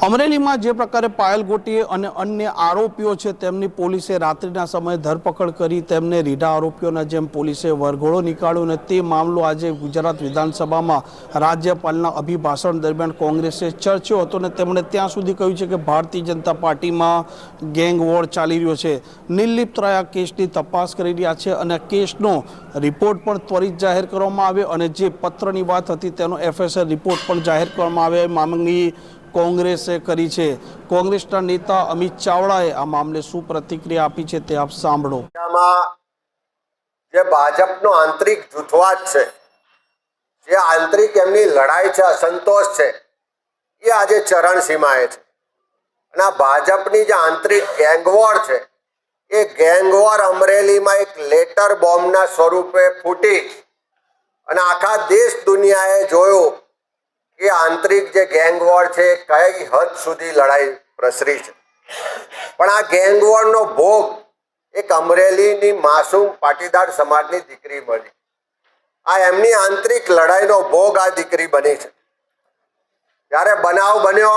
અમરેલીમાં જે પ્રકારે પાયલ ગોટીએ અને અન્ય આરોપીઓ છે, તેમની પોલીસે રાત્રિના સમયે ધરપકડ કરી તેમને રીઢા આરોપીઓના જેમ પોલીસે વરઘોડો નીકાળ્યો અને તે મામલો આજે ગુજરાત વિધાનસભામાં રાજ્યપાલના અભિભાષણ દરમિયાન કોંગ્રેસે ચર્ચ્યો હતો અને તેમણે ત્યાં સુધી કહ્યું છે કે ભારતીય જનતા પાર્ટીમાં ગેંગ વોર ચાલી રહ્યો છે. નિર્લિપ્ત રહ્યા, કેસની તપાસ કરી રહ્યા છે અને કેસનો રિપોર્ટ પણ ત્વરિત જાહેર કરવામાં આવે અને જે પત્રની વાત હતી તેનો એફએસએલ રિપોર્ટ પણ જાહેર કરવામાં આવે માંગણી કોંગ્રેસે કરી છે. કોંગ્રેસના નેતા અમિત ચાવડાએ આ મામલે શું પ્રતિક્રિયા આપી છે તે આપ સાંભળો. જે ભાજપનો આંતરિક જૂથવાદ છે, જે આંતરિક એમની લડાઈ છે, અસંતોષ છે, એ આજે ચરણસીમાએ છે. અને આ ભાજપની જે આંતરિક ગેંગવોર છે, એ ગેંગવોર અમરેલીમાં એક લેટર બોમ્બના સ્વરૂપે ફૂટી અને આખા દેશ દુનિયાએ જોયું કે આંતરિક જે ગેંગવોર છે એ કઈ હદ સુધી લડાઈ પ્રસરી છે? પણ આ ગેંગવોરનો ભોગ એક અમરેલીની માસૂમ પાટીદાર સમાજની દીકરી બની. આ એમની આંતરિક લડાઈનો ભોગ આ દીકરી બની છે. જ્યારે બનાવ બન્યો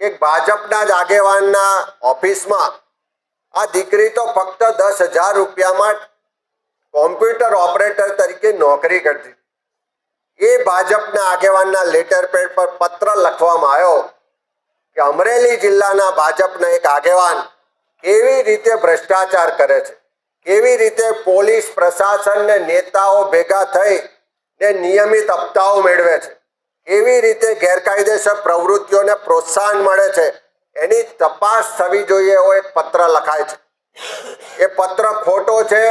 કે ભાજપના જ આગેવાનના ઓફિસમાં, આ દીકરી તો ફક્ત દસ હજાર રૂપિયામાં કોમ્પ્યુટર ઓપરેટર તરીકે નોકરી કરતી. એ ભાજપના આગેવાનના લેટર પેડ પર પત્ર લખવામાં આવ્યો કે અમરેલી જિલ્લાના ભાજપના એક આગેવાન કેવી રીતે ભ્રષ્ટાચાર કરે છે? કેવી રીતે પોલીસ પ્રશાસન ને નેતાઓ ભેગા થઈ ને નિયમિત હપ્તાઓ મેળવે છે? કેવી રીતે ગેરકાયદેસર પ્રવૃત્તિઓને પ્રોત્સાહન મળે છે? એની તપાસ થવી જોઈએ એવો એક પત્ર લખાય છે. એ પત્ર ખોટો છે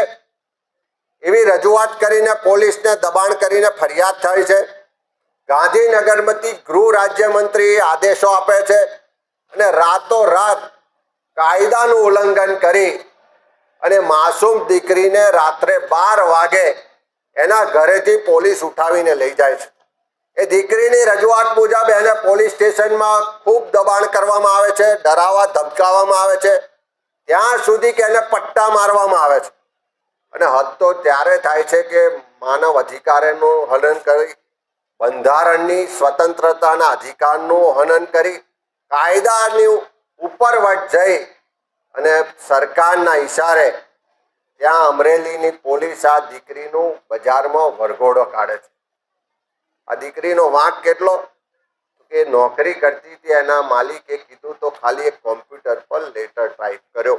એવી રજૂઆત કરીને પોલીસને દબાણ કરીને ફરિયાદ થઈ છે. ગાંધીનગરમાંથી ગૃહ રાજ્યમંત્રી આદેશો આપે છે અને રાતોરાત કાયદાનું ઉલ્લંઘન કરી અને માસૂમ દીકરીને રાત્રે બાર વાગે એના ઘરેથી પોલીસ ઉઠાવીને લઈ જાય છે. એ દીકરીની રજૂઆત મુજબ એને પોલીસ સ્ટેશનમાં ખૂબ દબાણ કરવામાં આવે છે, ડરાવવા, ધમકાવવામાં આવે છે. ત્યાં સુધી કે એને પટ્ટા મારવામાં આવે છે. અને હદ તો ત્યારે થાય છે કે માનવ અધિકારનું હનન કરી, બંધારણની સ્વતંત્રતાના અધિકારનું હનન કરી, કાયદાની ઉપરવટ જઈ અને સરકારના ઈશારે ત્યાં અમરેલીની પોલીસ આ દીકરીનું બજારમાં વરઘોડો કાઢે છે. આ દીકરીનો વાંક કેટલો? કે નોકરી કરતી હતી એના માલિકે કીધું તો ખાલી એક કોમ્પ્યુટર પર લેટર ટાઈપ કર્યો.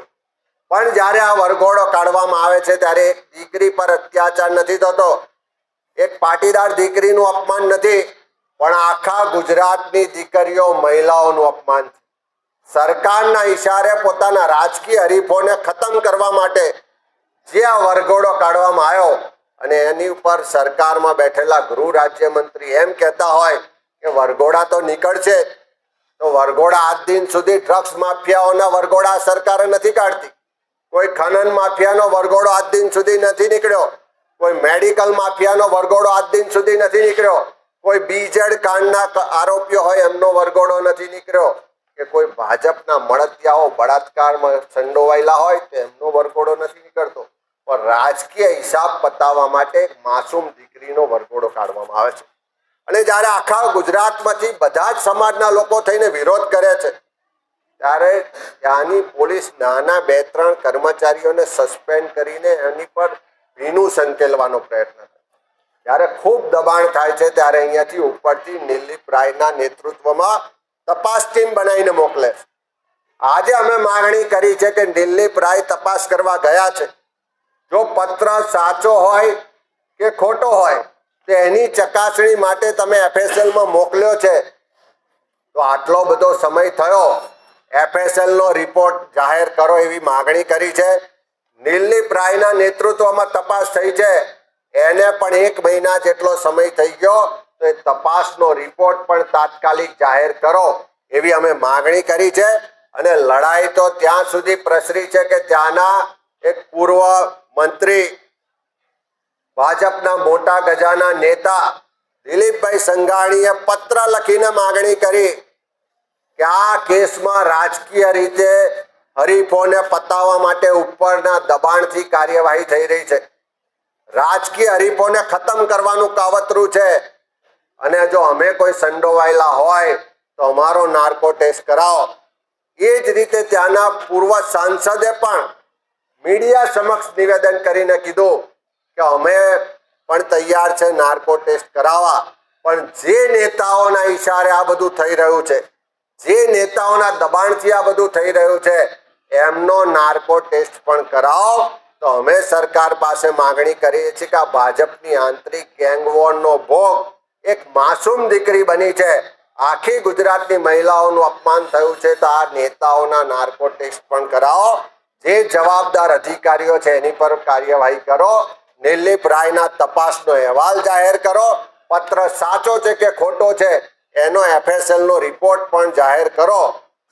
પણ જ્યારે આ વરઘોડો કાઢવામાં આવે છે, ત્યારે દીકરી પર અત્યાચાર નથી થતો. એક પાટીદાર દીકરીનું અપમાન નથી, પણ આખા ગુજરાતની દીકરીઓ મહિલાઓનું અપમાન છે. સરકારના ઈશારે પોતાના રાજકીય હરીફોને ખતમ કરવા માટે જે આ વરઘોડો કાઢવામાં આવ્યો અને એની ઉપર સરકારમાં બેઠેલા ગૃહ રાજ્યમંત્રી એમ કહેતા હોય કે વરઘોડા તો નીકળશે, તો વરઘોડા આજ દિન સુધી ડ્રગ્સ માફિયાઓના વરઘોડા સરકારે નથી કાઢતી. કોઈ ખનન માફિયાનો વરઘોડો આજ દિન સુધી નથી નીકળ્યો. કોઈ મેડિકલ માફિયાનો વરઘોડો આજ દિન સુધી નથી નીકળ્યો. કોઈ બીજેડ કાંડના આરોપીઓ હોય એમનો વરઘોડો નથી નીકળ્યો. કે કોઈ ભાજપના મળતિયાઓ બળાત્કારમાં સંડોવાયેલા હોય તો એમનો વરઘોડો નથી નીકળતો. પણ રાજકીય હિસાબ પતાવવા માટે માસૂમ દીકરીનો વરઘોડો કાઢવામાં આવે છે. અને જ્યારે આખા ગુજરાતમાંથી બધા જ સમાજના લોકો થઈને વિરોધ કરે છે ત્યારે ત્યાંની પોલીસ નાના બે ત્રણ કર્મચારીઓને સસ્પેન્ડ કરીને એની પર ભીનું સંકેલવાનો પ્રયત્ન કરે. જ્યારે ખૂબ દબાણ થાય છે ત્યારે અહીંયાથી ઉપરથી નિર્લિપ રાયના નેતૃત્વમાં તપાસ ટીમ બનાવીને મોકલે છે. આજે અમે માગણી કરી છે કે દિલીપ રાય તપાસ કરવા ગયા છે. જો પત્ર સાચો હોય કે ખોટો હોય, તો એની ચકાસણી માટે તમે એફએસએલમાં મોકલ્યો છે. તો આટલો બધો સમય થયો. FSL નો રિપોર્ટ જાહેર કરો એવી માગણી કરી છે. નીલની રાયના નેતૃત્વમાં તપાસ થઈ છે. એને પણ એક મહિના જેટલો સમય થઈ ગયો. તો એ તપાસનો રિપોર્ટ પણ તાત્કાલિક જાહેર કરો એવી અમે માગણી કરી છે. અને લડાઈ તો ત્યાં સુધી પ્રસરી છે કે ત્યાંના એક પૂર્વ મંત્રી, ભાજપના મોટા ગજાના નેતા દિલીપભાઈ સંઘાણીએ પત્ર લખીને માગણી કરી. કે આ કેસમાં રાજકીય રીતે હરીફોને પતાવવા માટે ઉપરના દબાણથી કાર્યવાહી થઈ રહી છે. રાજકીય હરીફોને ખતમ કરવાનું કાવતરું છે. અને જો અમે કોઈ સંડોવાયેલા હોય, તો અમારો નાર્કો ટેસ્ટ કરાવો. એ જ રીતે ત્યાંના પૂર્વ સાંસદે પણ મીડિયા સમક્ષ નિવેદન કરીને કીધું કે અમે પણ તૈયાર છે નાર્કો ટેસ્ટ કરાવવા. પણ જે નેતાઓના ઈશારે આ બધું થઈ રહ્યું છે જે નેતાઓના દબાણથી આ બધું થઈ રહ્યું છે, એમનો નાર્કો ટેસ્ટ પણ કરાવો. તો અમે સરકાર પાસે માંગણી કરીએ છીએ કે આ ભાજપની આંતરિક ગેંગવોરનો ભોગ એક માસૂમ દીકરી બની છે. આખી ગુજરાતની મહિલાઓનું અપમાન થયું છે, તો આ નેતાઓના નાર્કો ટેસ્ટ પણ કરાવો. જે જવાબદાર અધિકારીઓ છે, એની પર કાર્યવાહી કરો. નિર્લિપ રાયના તપાસનો અહેવાલ જાહેર કરો. પત્ર સાચો છે કે ખોટો છે એનો એફએસએલનો રિપોર્ટ પણ જાહેર કરો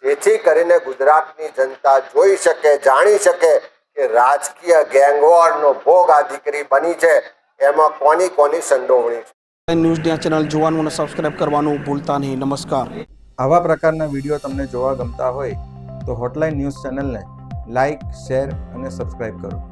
જેથી કરીને ગુજરાતની જનતા જોઈ શકે જાણી શકે કે રાજકીય ગેંગવોરનો ભોગ આ દીકરી બની છે. એમાં કોની કોની સંડોવણી છે? ન્યૂઝ ન્યા ચેનલ જોવાનું અને સબસ્ક્રાઇબ કરવાનું ભૂલતા નહીં. નમસ્કાર. આવા પ્રકારના વીડિયો તમને જોવા ગમતા હોય તો હોટલાઇન ન્યૂઝ ચેનલને લાઇક શેર અને સબસ્ક્રાઇબ કરો.